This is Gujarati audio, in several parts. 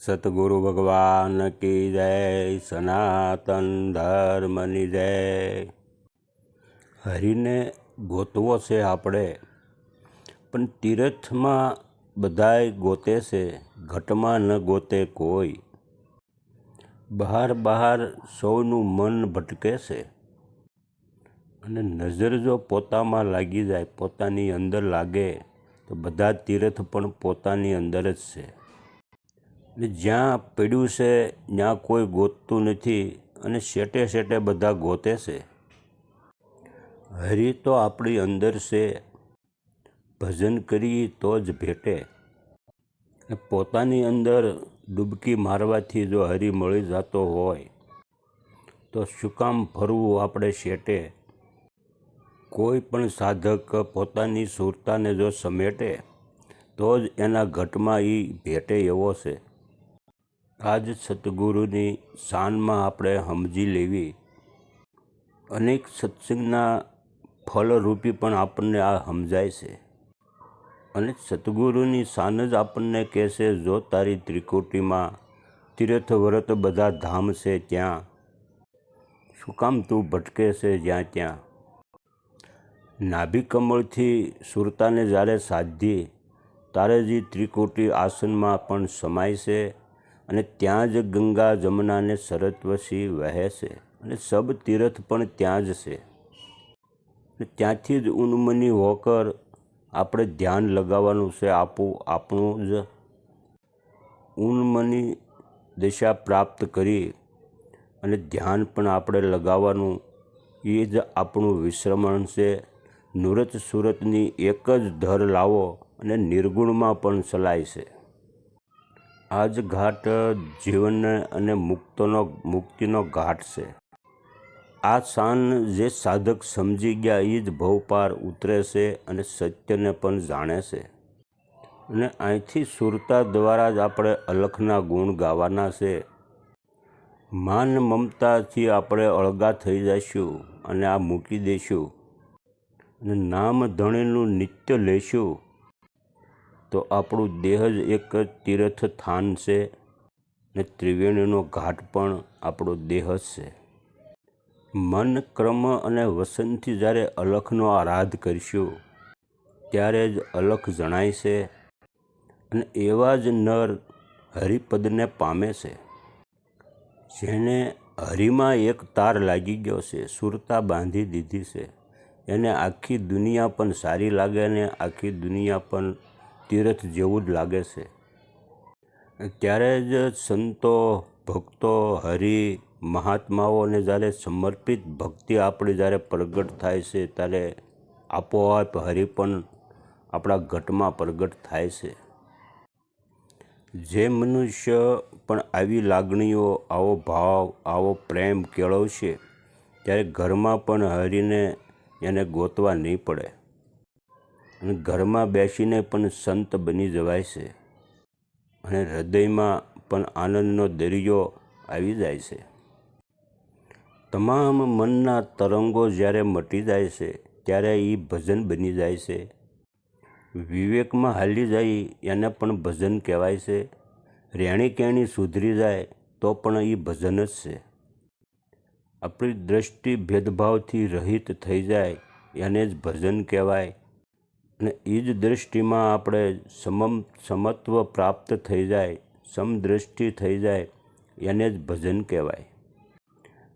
સતગુરુ ભગવાન કી જય સનાતન ધર્મની જય હરિને ગોતવો છે આપણે પણ તીર્થમાં બધાય ગોતે છે ઘટમાં ન ગોતે કોઈ બહાર બહાર સૌનું મન ભટકે છે અને નજર જો પોતામાં લાગી જાય, પોતાની અંદર લાગે, તો બધા તીર્થ પણ પોતાની અંદર જ છે. ને જ્યાં પડ્યું છે, ત્યાં કોઈ ગોતતું નથી અને શેટે શેટે બધા ગોતે છે. હરી તો આપણી અંદર છે, ભજન કરીએ તો જ ભેટે. પોતાની અંદર ડૂબકી મારવાથી જો હરી મળી જતો હોય, તો શું કામ ફરવું આપણે શેટે? કોઈ પણ સાધક પોતાની સુરતાને જો સમેટે, તો જ એના ઘટમાં એ ભેટે એવો છે. આજ સદગુરુની શાનમાં આપણે સમજી લેવી. અનેક સત્સંગના ફલરૂપી પણ આપણને આ સમજાય છે. અને સદગુરુની શાન જ આપણને કહેશે, જો તારી ત્રિકોટીમાં તીર્થ વ્રત બધા ધામ છે ત્યાં. શું કામ તું ભટકે છે જ્યાં ત્યાં? નાભી કમળથી સુરતાને જ્યારે સાધી ત્યારે જ ત્રિકોટી આસનમાં પણ સમાય છે અને ત્યાં જ ગંગા જમનાને સરત્વસી વહે છે અને સબ તીર્થ પણ ત્યાં જ છે. ત્યાંથી જ ઉન્મની હોકર આપણે ધ્યાન લગાવવાનું છે આપું, આપણું જ. ઉન્મની દિશા પ્રાપ્ત કરી અને ધ્યાન પણ આપણે લગાવવાનું એ જ આપણું વિશ્રમણ છે. નુરત સુરતની એક જ ધર લાવો અને નિર્ગુણમાં પણ ચલાય છે. આ જ ઘાટ જીવન અને મુક્તનો, મુક્તિનો ઘાટ છે. આ શાન જે સાધક સમજી ગયા એ જ ભવપાર ઉતરે છે અને સત્યને પણ જાણે છે. અને અહીંથી સુરતા દ્વારા જ આપણે અલખના ગુણ ગાવાના છે. માન મમતાથી આપણે અળગા થઈ જઈશું અને આ મૂકી દઈશું. અને નામ ધણીનું નિત્ય લેશું. તો આપણું દેહ જ એક તીર્થ સ્થાન છે ને ત્રિવેણીનો ઘાટ પણ આપણો દેહ છે. મન, ક્રમ અને વસનથી જ્યારે અલખનો આરાધ કરીશું, ત્યારે જ અલખ જણાય છે અને એવા જ નર હરિપદને પામે છે, જેને હરિમાં એક તાર લાગી ગયો છે, સુરતા બાંધી દીધી છે. એને આખી દુનિયા પણ સારી લાગે ને આખી દુનિયા પણ તીર્થ જેવું જ લાગે છે. ત્યારે જ સંતો, ભક્તો, હરિ મહાત્માઓને જ્યારે સમર્પિત ભક્તિ આપણી જ્યારે પ્રગટ થાય છે, ત્યારે આપોઆપ હરિ પણ આપણા ઘટમાં પ્રગટ થાય છે. જે મનુષ્ય પણ આવી લાગણીઓ, આવો ભાવ, આવો પ્રેમ કેળવશે, ત્યારે ઘરમાં પણ હરિને એને ગોતવા નહીં પડે. અને ઘરમાં બેસીને પણ સંત બની જવાય છે. અને હૃદયમાં પણ આનંદનો દરિયો આવી જાય છે. તમામ મનના તરંગો જ્યારે મટી જાય છે, ત્યારે એ ભજન બની જાય છે. વિવેકમાં હાલી જાય, એને પણ ભજન કહેવાય છે. રહેણી કહેણી સુધરી જાય, તો પણ એ ભજન જ છે. આપણી દ્રષ્ટિ ભેદભાવથી રહિત થઈ જાય, એને જ ભજન કહેવાય. અને એ જ દૃષ્ટિમાં આપણે સમમ, સમત્વ પ્રાપ્ત થઈ જાય, સમદ્રષ્ટિ થઈ જાય, એને જ ભજન કહેવાય.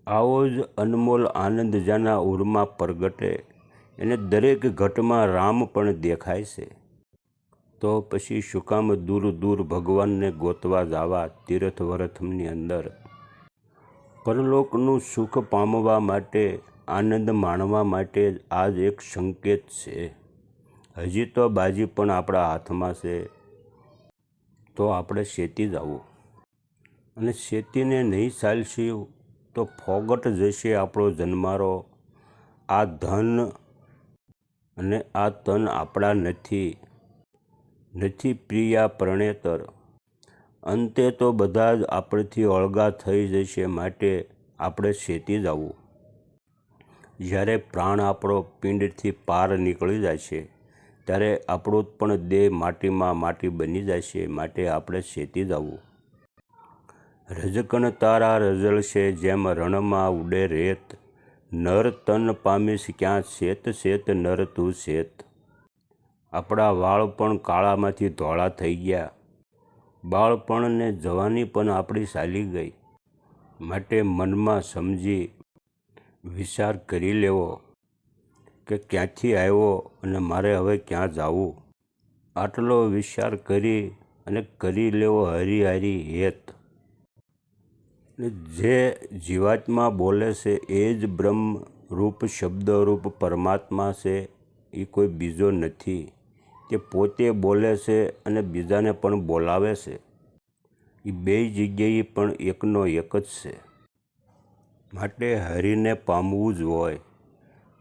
આવો જ અનમોલ આનંદ જાના ઉરમાં પ્રગટે, એને દરેક ઘટમાં રામ પણ દેખાય છે. તો પછી શું કામ દૂર દૂર ભગવાનને ગોતવા જવા તીર્થ વરથમની અંદર? પરલોકનું સુખ પામવા માટે, આનંદ માણવા માટે આ જ એક સંકેત છે. હજી તો બાજી પણ આપણા હાથમાં છે. તો આપણે શેતી જ આવું અને શેતીને નહીં ચાલશું તો ફોગટ જશે આપણો જન્મારો. આ ધન અને આ તન આપણા નથી. નથી પ્રિયા પ્રણેતર. અંતે તો બધા જ આપણેથી અળગા થઈ જશે માટે આપણે શેતી જ આવવું જ્યારે પ્રાણ આપણો પિંડથી પાર નીકળી જાય છે, ત્યારે આપણો પણ દેહ માટીમાં માટી બની જાય છે માટે આપણે શેતી જવું રજકણ તારા રઝળશે જેમ રણમાં ઉડે રેત, નર તન પામીશ ક્યાં શેત શેત નર તું શેત. આપણા વાળ પણ કાળામાંથી ધોળા થઈ ગયા. બાળપણ ને જવાની પણ આપણી ચાલી ગઈ. માટે મનમાં સમજી વિચાર કરી લેવો કે ક્યાંથી આવ્યો અને મારે હવે ક્યાં જવું. આટલો વિચાર કરી અને કરી લેવો હરિહરી હરી હેત. ને જે જીવાત્મા બોલે છે એ જ બ્રહ્મ રૂપ શબ્દરૂપ પરમાત્મા છે એ કોઈ બીજો નથી. તે પોતે બોલે છે અને બીજાને પણ બોલાવે છે. એ બે જગ્યાએ પણ એકનો એક જ છે. માટે હરિને પામવું જ હોય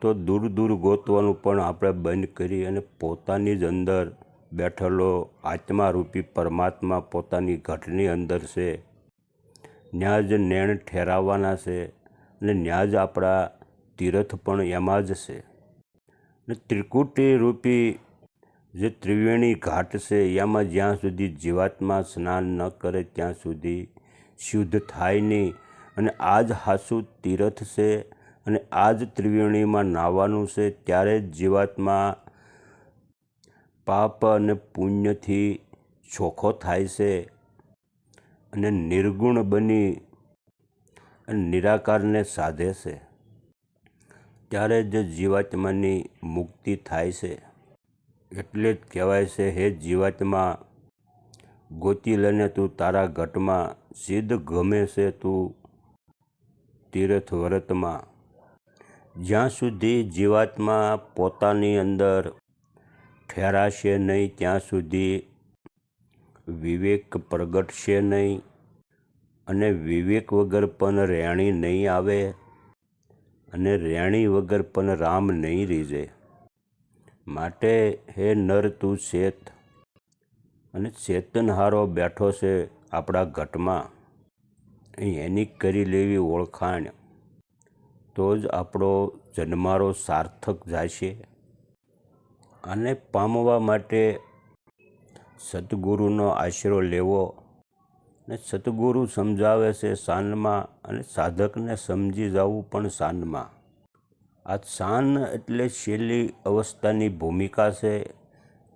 તો દૂર દૂર ગોતવાનું પણ આપણે બંધ કરી અને પોતાની જ અંદર બેઠેલો આત્મારૂપી પરમાત્મા પોતાની ઘટની અંદર છે. ત્યાં જ નેણ ઠેરાવવાના છે અને ત્યાં જ આપણા તીર્થ પણ એમાં જ છે. ને ત્રિકુટી રૂપી જે ત્રિવેણી ઘાટ છે, એમાં જ્યાં સુધી જીવાત્મા સ્નાન ન કરે, ત્યાં સુધી શુદ્ધ થાય નહીં. અને આ જ હાસુ તીર્થ છે અને આ જ ત્રિવેણીમાં નાહવાનું છે, ત્યારે જ જીવાત્મા પાપ અને પુણ્યથી ચોખ્ખો થાય છે અને નિર્ગુણ બની નિરાકારને સાધે છે. ત્યારે જ જીવાત્માની મુક્તિ થાય છે. એટલે જ કહેવાય છે, હે જીવાતમાં, ગોતી લને તું તારા ઘટમાં સિદ્ધ ગમે છે તું તીર્થ વ્રતમાં. જ્યાં સુધી જીવાત્મા પોતાની અંદર ઠેરાશે નહીં, ત્યાં સુધી વિવેક પ્રગટશે નહીં અને વિવેક વગર પણ રેણી નહીં આવે અને રેણી વગર પણ રામ નહીં રીઝે. માટે હે નર તું શેત. અને ચેતનહારો બેઠો છે આપણા ઘટમાં. એની કરી લેવી ઓળખાણ. તો જ આપણો જન્મારો સાર્થક જશે આને પામવા માટે સદગુરુનો આશરો લેવો. ને સદગુરુ સમજાવે છે સાનમાં અને સાધકને સમજી જવું પણ શાનમાં આ શાન એટલે છેલ્લી અવસ્થાની ભૂમિકા છે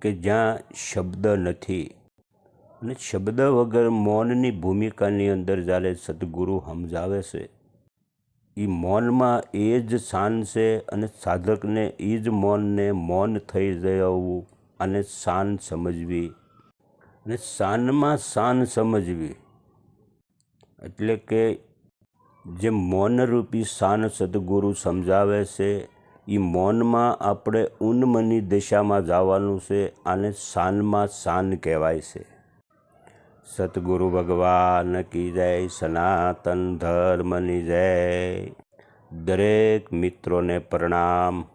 કે જ્યાં શબ્દ નથી. અને શબ્દ વગર મૌનની ભૂમિકાની અંદર જ્યારે સદગુરુ સમજાવે છે એ મૌનમાં એ જ શાન છે અને સાધકને એ જ મૌનને મૌન થઈ જવું અને શાન સમજવી. અને શાનમાં શાન સમજવી એટલે કે જે મૌનરૂપી શાન સદગુરુ સમજાવે છે એ મૌનમાં આપણે ઉન્મની દિશામાં જવાનું છે, આને શાનમાં શાન કહેવાય છે. સતગુરુ ભગવાન કી જય, સનાતન ધર્મની જય. દરેક મિત્રોને પ્રણામ.